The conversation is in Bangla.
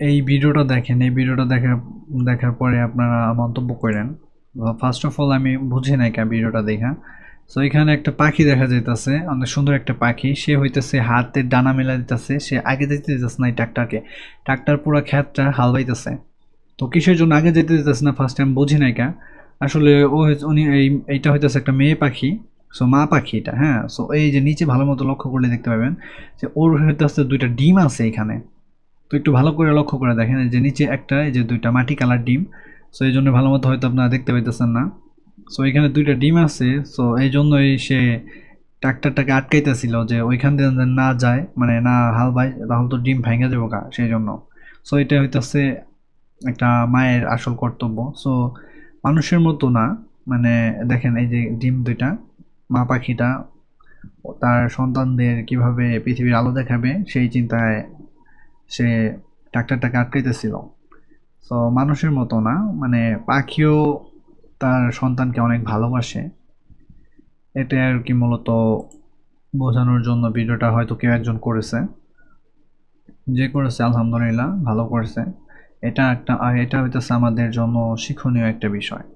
এই ভিডিওটা দেখেন, এই ভিডিওটা দেখার দেখার পরে আপনারা মন্তব্য করেন। ফার্স্ট অফ অল আমি বুঝি নাই কা ভিডিওটা দেখা। সো এখানে একটা পাখি দেখা যাইতেছে, অনেক সুন্দর একটা পাখি। সে হইতেছে হাতের ডানা মেলা দিতেছে, সে আগে যেতে দিতেছে না এই ট্রাক্টরকে ট্রাক্টার পুরো ক্ষেতটা হাল বাইতেছে তো কিসের জন্য আগে যেতে দিতেছে না ফার্স্ট টাইম বুঝি নাই কা আসলে ও উনি এই, এইটা হইতেছে একটা মেয়ে পাখি। সো মা পাখি এটা হ্যাঁ? সো এই যে নিচে ভালো মতো লক্ষ্য করলে দেখতে পাবেন যে ওর হইতে হইতেছে দুইটা ডিম আছে এখানে। তো একটু ভালো করে লক্ষ্য করে দেখেন যে নিচে একটা, এই যে দুইটা মাটি কালার ডিম। সো এই জন্য ভালো মতো হয়তো আপনারা দেখতে পাইতেছেন না। সো এখানে দুইটা ডিম আছে। সো এই জন্যই সে ট্রাক্টরটাকে আটকাইতেছিল যে ওইখান দিয়ে না যায় মানে না হাল বাই, তাহলে তো ডিম ভেঙে যাব গা, সেই জন্য। সো এটা হইতেছে একটা মায়ের আসল কর্তব্য। সো মানুষের মতো না মানে দেখেন এই যে ডিম দুইটা, মা পাখিটা, তার সন্তানদের কীভাবে পৃথিবীর আলো দেখাবে, সেই চিন্তায় সে ডাক্তারটাকে আটকাইতেছিল। সো মানুষের মতো না মানে পাখিও তার সন্তানকে অনেক ভালোবাসে। এটা আর কি মূলত বোঝানোর জন্য ভিডিওটা হয়তো কেউ একজন করেছে। যে করেছে, আলহামদুলিল্লাহ, ভালো করেছে। এটা একটা এটা হইতেছে আমাদের জন্য শিক্ষণীয় একটা বিষয়।